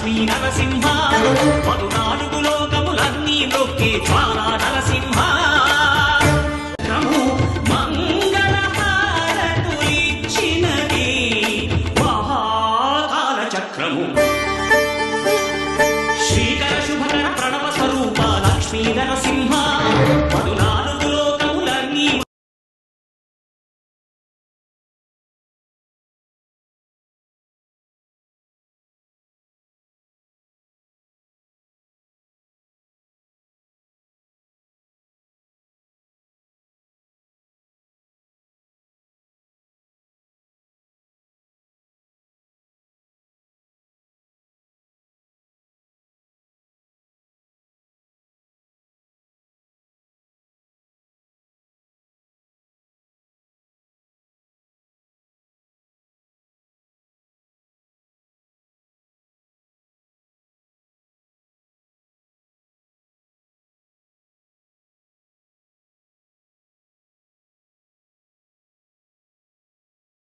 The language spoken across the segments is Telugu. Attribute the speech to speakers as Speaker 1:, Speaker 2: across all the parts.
Speaker 1: లక్ష్మీ నరసింహ. పదునాలుగు లోకములన్నీ నొక్కే జ్వాలా నరసింహ. చక్రము. శ్రీకర శుభకర ప్రణవ స్వరూప లక్ష్మీ నరసింహ.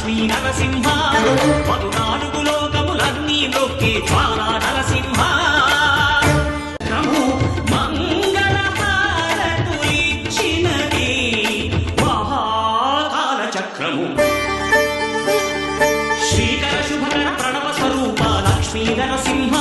Speaker 1: లక్ష్మీ నరసింహ. పదునాలుగు లోకములన్నీ నొక్కి ద్వారా నరసింహ. చక్రము శ్రీకర శుభకర ప్రణవ స్వరూప లక్ష్మీ నరసింహ.